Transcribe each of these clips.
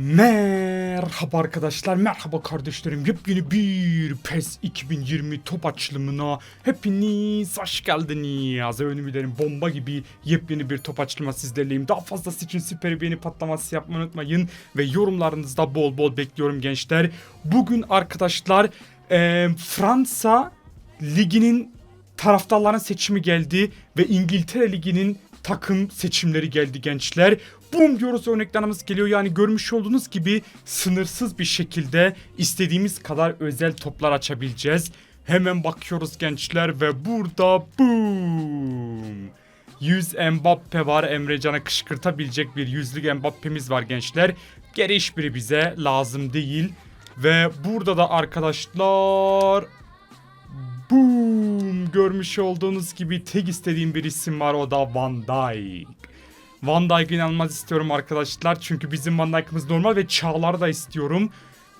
Merhaba arkadaşlar, merhaba kardeşlerim. Yepyeni bir PES 2020 top açılımına hepiniz hoş geldiniz. Önümülerin bomba gibi yepyeni bir top açılımı sizlerleyim. Daha fazlası için süper beğeni patlaması yapmayı unutmayın. Ve yorumlarınızda bol bol bekliyorum gençler. Bugün arkadaşlar eee, Fransa liginin taraftarların seçimi geldi ve İngiltere Ligi'nin takım seçimleri geldi gençler. Bum diyoruz örneklerimiz geliyor. Yani görmüş olduğunuz gibi sınırsız bir şekilde istediğimiz kadar özel toplar açabileceğiz. Hemen bakıyoruz gençler ve burada boom. 100 Mbappe var. Emrecan'ı kışkırtabilecek bir yüzlük Mbappe'miz var gençler. Geri hiçbiri bize lazım değil. Ve burada da arkadaşlar Boom! Görmüş olduğunuz gibi tek istediğim bir isim var o da Van Dijk. Van Dijk'ı inanılmaz istiyorum arkadaşlar. Çünkü bizim Van Dijk'ımız normal ve Çağlar'ı da istiyorum.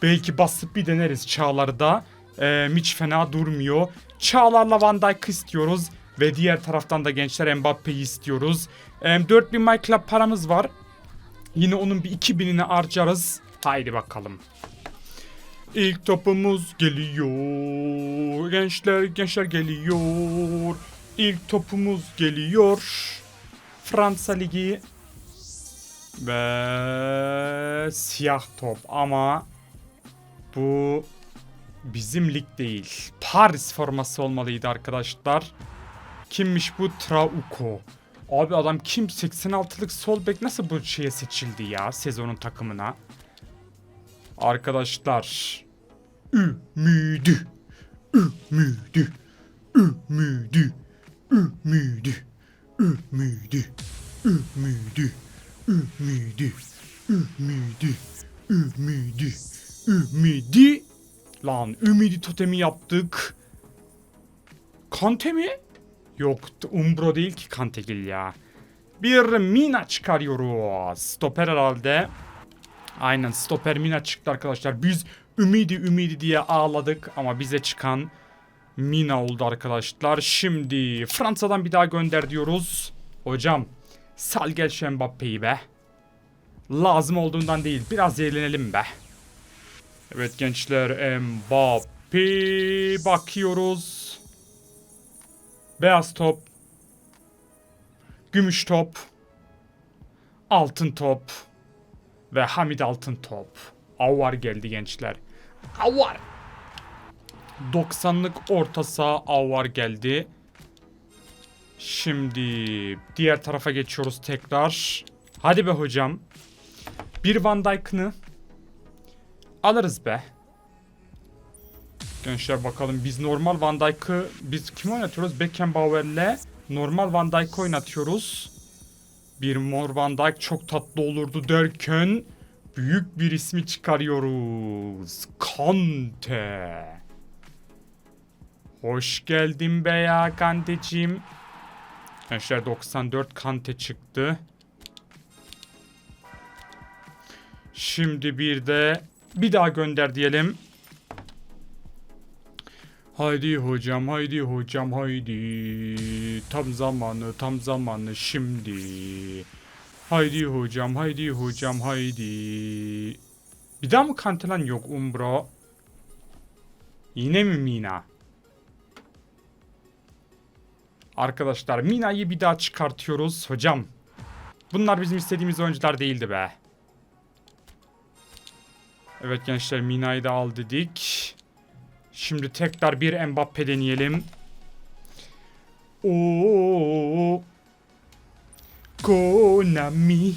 Belki basıp bir deneriz Çağlar'ı da. Ee, hiç fena durmuyor. Çağlar'la Van Dijk'ı istiyoruz. Ve diğer taraftan da gençler Mbappe'yi istiyoruz. Ee, 4000 My Club paramız var. Yine onun bir 2000'ini harcarız. Haydi bakalım. İlk topumuz geliyor. Gençler gençler geliyor. İlk topumuz geliyor. Fransa Ligi ve siyah top ama bu bizim lig değil. Paris forması olmalıydı arkadaşlar. Kimmiş bu Trauco? Abi adam kim 86'lık sol bek nasıl bu şeye seçildi ya sezonun takımına? Arkadaşlar. Ümidi. Ümidi. Ümidi. Ümidi. Ümidi. Ümidi. Ümidi. Ümidi. Ümidi. Ümidi. Lan ümidi totemi yaptık. Kante mi? Yok Umbro değil ki Kantegil ya. Bir mina çıkarıyoruz. Stoper herhalde. Aynen stoper Mina çıktı arkadaşlar. Biz ümidi ümidi diye ağladık ama bize çıkan Mina oldu arkadaşlar. Şimdi Fransa'dan bir daha gönder diyoruz. Hocam sal gel şu Mbappe'yi be. Lazım olduğundan değil biraz eğlenelim be. Evet gençler Mbappe bakıyoruz. Beyaz top. Gümüş top. Altın top ve Hamid Altıntop. Avar geldi gençler. Avar. 90'lık orta saha Avar geldi. Şimdi diğer tarafa geçiyoruz tekrar. Hadi be hocam. Bir Van Dijk'ını alırız be. Gençler bakalım biz normal Van Dijk'ı biz kim oynatıyoruz? Beckenbauer'le normal Van Dijk'ı oynatıyoruz. Bir Mor Van Dijk çok tatlı olurdu derken büyük bir ismi çıkarıyoruz. Kante. Hoş geldin be ya Kante'cim. Gençler 94 Kante çıktı. Şimdi bir de bir daha gönder diyelim. Haydi hocam, haydi hocam, haydi. Tam zamanı, tam zamanı şimdi. Haydi hocam, haydi hocam, haydi. Bir daha mı kantelan yok Umbro? Yine mi Mina? Arkadaşlar Mina'yı bir daha çıkartıyoruz hocam. Bunlar bizim istediğimiz oyuncular değildi be. Evet gençler Mina'yı da al dedik. Şimdi tekrar bir Mbappe deneyelim. Oo. Konami.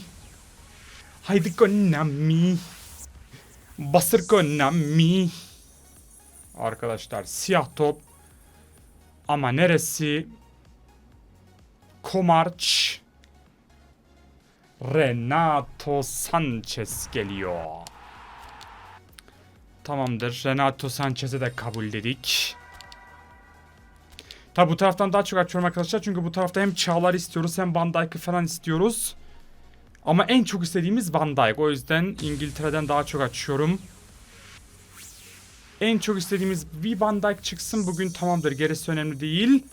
Haydi Konami. Basır Konami. Arkadaşlar siyah top. Ama neresi? Komarç. Renato Sanchez geliyor. Tamamdır. Renato Sanchez'e de kabul dedik. Tabi bu taraftan daha çok açıyorum arkadaşlar. Çünkü bu tarafta hem Çağlar istiyoruz hem Van Dijk'ı falan istiyoruz. Ama en çok istediğimiz Van Dijk. O yüzden İngiltere'den daha çok açıyorum. En çok istediğimiz bir Van Dijk çıksın bugün tamamdır. Gerisi önemli değil.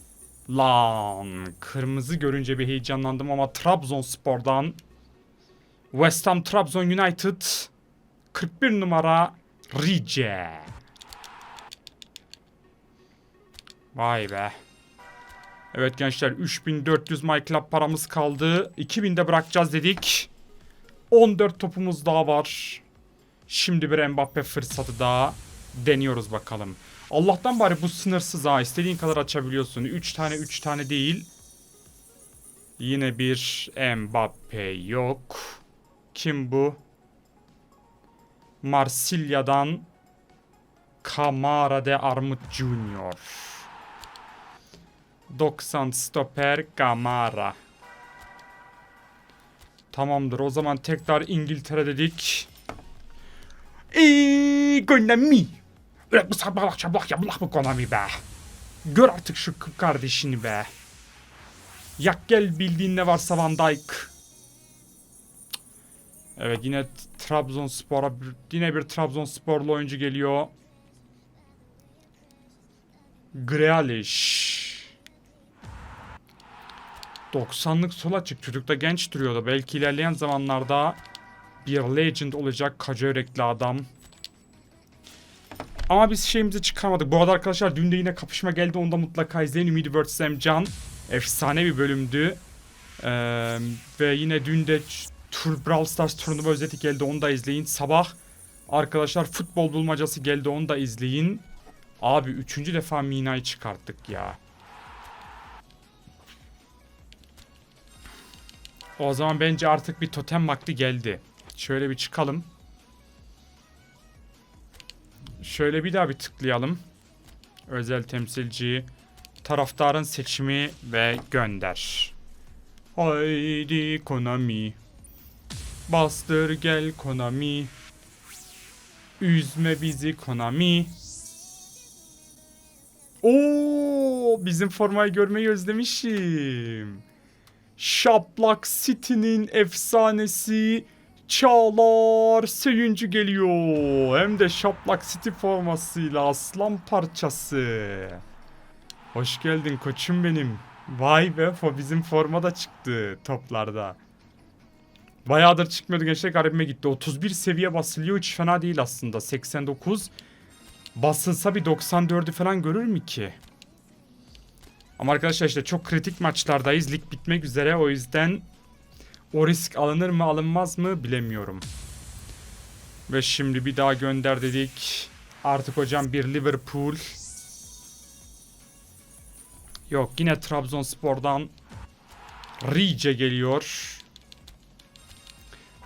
Lan kırmızı görünce bir heyecanlandım ama Trabzonspor'dan West Ham Trabzon United 41 numara Rice. Vay be. Evet gençler 3400 My Club paramız kaldı. 2000'de bırakacağız dedik. 14 topumuz daha var. Şimdi bir Mbappe fırsatı daha deniyoruz bakalım. Allah'tan bari bu sınırsız ha. İstediğin kadar açabiliyorsun. 3 tane 3 tane değil. Yine bir Mbappe yok. Kim bu? Marsilya'dan Camara de Armut Junior. 90 stoper Camara. Tamamdır o zaman tekrar İngiltere dedik. Eee Konami. Ulan bu sabah çablak yablak bu Konami be. Gör artık şu kız kardeşini be. Yak gel bildiğin ne varsa Van Dijk. Evet yine Trabzonspor'a yine bir Trabzonsporlu oyuncu geliyor. Grealish. 90'lık sol açık. Çocuk da genç duruyordu. Belki ilerleyen zamanlarda bir legend olacak kaca yürekli adam. Ama biz şeyimizi çıkarmadık. Bu arada arkadaşlar dün de yine kapışma geldi. Onu da mutlaka izleyin. Ümidi vs. Emcan. Efsane bir bölümdü. Ee, ve yine dün de Tur Brawl Stars turnuva özeti geldi. Onu da izleyin. Sabah arkadaşlar futbol bulmacası geldi. Onu da izleyin. Abi üçüncü defa Mina'yı çıkarttık ya. O zaman bence artık bir totem vakti geldi. Şöyle bir çıkalım. Şöyle bir daha bir tıklayalım. Özel temsilci, taraftarın seçimi ve gönder. Haydi Konami. Bastır gel Konami. Üzme bizi Konami. Oo, bizim formayı görmeyi özlemişim. Şaplak City'nin efsanesi Çağlar Söyüncü geliyor. Hem de Şaplak City formasıyla aslan parçası. Hoş geldin koçum benim. Vay be bizim forma da çıktı toplarda. Bayağıdır çıkmıyordu gençler garibime gitti. 31 seviye basılıyor hiç fena değil aslında. 89 basılsa bir 94'ü falan görür mü ki? Ama arkadaşlar işte çok kritik maçlardayız. Lig bitmek üzere o yüzden o risk alınır mı alınmaz mı bilemiyorum. Ve şimdi bir daha gönder dedik. Artık hocam bir Liverpool. Yok yine Trabzonspor'dan Rice geliyor.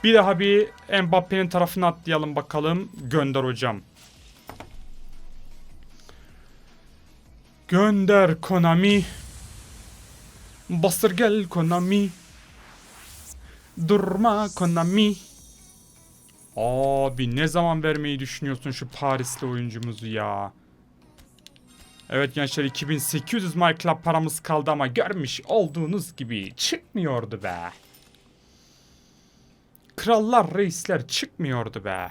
Bir daha bir Mbappe'nin tarafına atlayalım bakalım. Gönder hocam. Gönder Konami. Bastır gel Konami. Durma Konami. Abi ne zaman vermeyi düşünüyorsun şu Parisli oyuncumuzu ya? Evet gençler 2800 My Club paramız kaldı ama görmüş olduğunuz gibi çıkmıyordu be. Krallar reisler çıkmıyordu be.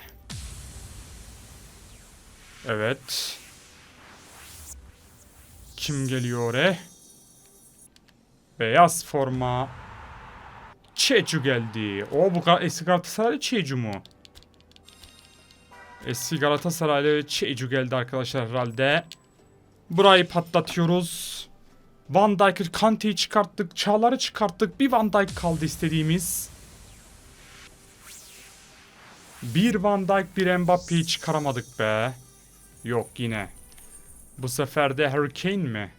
Evet. Kim geliyor oraya? Beyaz forma. Çecu geldi. O bu eski Galatasaraylı Çecu mu? Eski Galatasaraylı Çecu geldi arkadaşlar herhalde. Burayı patlatıyoruz. Van Dijk'ı Kante'yi çıkarttık. Çağlar'ı çıkarttık. Bir Van Dijk kaldı istediğimiz. Bir Van Dijk bir Mbappe'yi çıkaramadık be. Yok yine. Bu sefer de Harry Kane mi?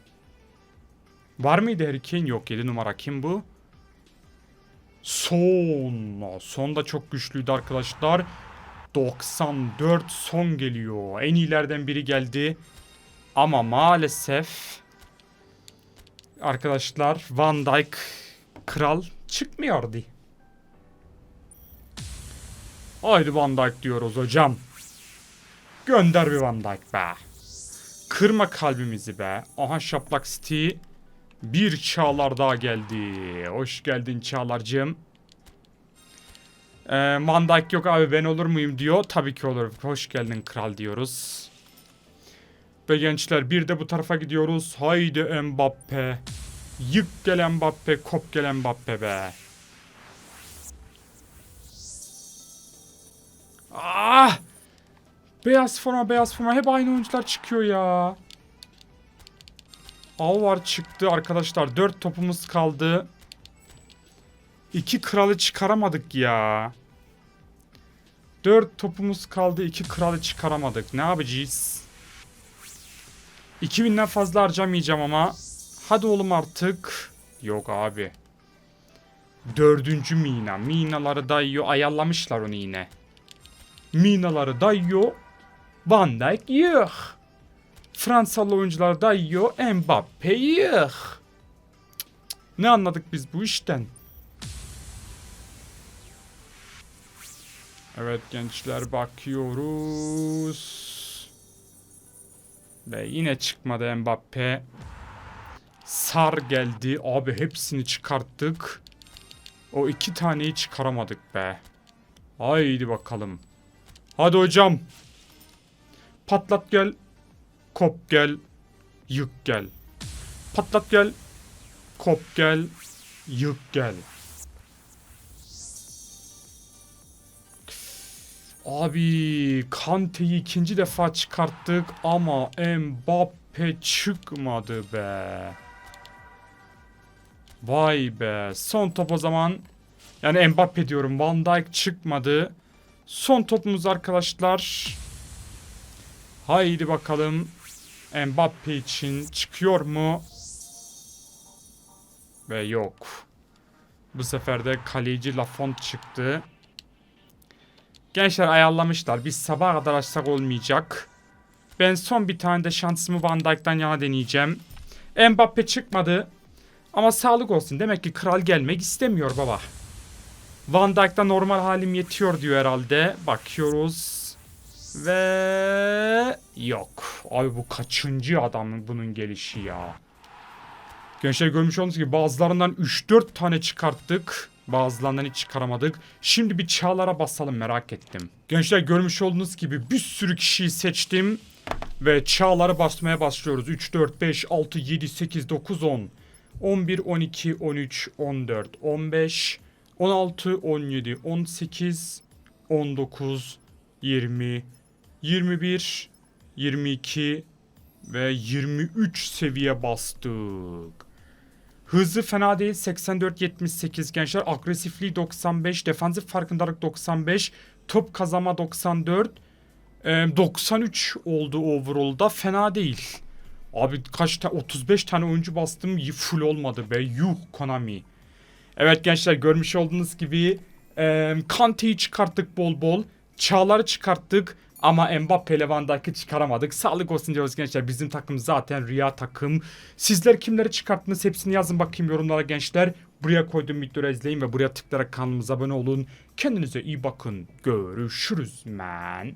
Var mıydı Harry Kane? Yok 7 numara. Kim bu? Son. Son da çok güçlüydü arkadaşlar. 94 son geliyor. En iyilerden biri geldi. Ama maalesef arkadaşlar Van Dijk kral çıkmıyordu. Haydi Van Dijk diyoruz hocam. Gönder bir Van Dijk be. Kırma kalbimizi be. Aha Şaplak City. Bir Çağlar daha geldi. Hoş geldin Çağlar'cığım. Ee, Van Dijk yok abi ben olur muyum diyor. Tabii ki olur. Hoş geldin kral diyoruz. Ve gençler bir de bu tarafa gidiyoruz. Haydi Mbappe. Yık gel Mbappe, kop gel Mbappe be. Ah! Beyaz forma beyaz forma hep aynı oyuncular çıkıyor ya. Alvar çıktı arkadaşlar. 4 topumuz kaldı. İki kralı çıkaramadık ya. 4 topumuz kaldı. iki kralı çıkaramadık. Ne yapacağız? 2000'den fazla harcamayacağım ama. Hadi oğlum artık. Yok abi. Dördüncü mina. Minaları dayıyor. Ayarlamışlar onu yine. Minaları dayıyor. Van Dijk yok. Fransalı oyuncular dayıyor. Mbappe yok. Cık, cık. Ne anladık biz bu işten? Evet gençler bakıyoruz. Ve yine çıkmadı Mbappe. Sar geldi. Abi hepsini çıkarttık. O iki taneyi çıkaramadık be. Haydi bakalım. Hadi hocam. Patlat gel. Kop gel. Yık gel. Patlat gel. Kop gel. Yık gel. Abi Kante'yi ikinci defa çıkarttık ama Mbappe çıkmadı be. Vay be. Son top o zaman. Yani Mbappe diyorum. Van Dijk çıkmadı. Son topumuz arkadaşlar. Haydi bakalım. Mbappe için çıkıyor mu? Ve yok. Bu sefer de kaleci Lafont çıktı. Gençler ayarlamışlar. Biz sabaha kadar açsak olmayacak. Ben son bir tane de şansımı Van Dijk'tan yana deneyeceğim. Mbappe çıkmadı. Ama sağlık olsun. Demek ki kral gelmek istemiyor baba. Van Dijk'ta normal halim yetiyor diyor herhalde. Bakıyoruz. Ve yok. Abi bu kaçıncı adamın bunun gelişi ya. Gençler görmüş olduğunuz gibi bazılarından 3-4 tane çıkarttık. Bazılarından hiç çıkaramadık. Şimdi bir çağlara basalım merak ettim. Gençler görmüş olduğunuz gibi bir sürü kişiyi seçtim. Ve çağlara basmaya başlıyoruz. 3, 4, 5, 6, 7, 8, 9, 10. 11, 12, 13, 14, 15, 16, 17, 18, 19, 20, 21, 22 ve 23 seviye bastık. Hızı fena değil 84-78 gençler. Agresifliği 95. Defansif farkındalık 95. Top kazanma 94. Ee, 93 oldu overall'da. Fena değil. Abi kaç tane 35 tane oyuncu bastım full olmadı be. Yuh Konami. Evet gençler görmüş olduğunuz gibi e, Kante'yi çıkarttık bol bol. Çağlar'ı çıkarttık. Ama Mbappe ile çıkaramadık. Sağlık olsun diyoruz gençler. Bizim takım zaten rüya takım. Sizler kimleri çıkarttınız hepsini yazın bakayım yorumlara gençler. Buraya koyduğum videoları izleyin ve buraya tıklayarak kanalımıza abone olun. Kendinize iyi bakın. Görüşürüz man.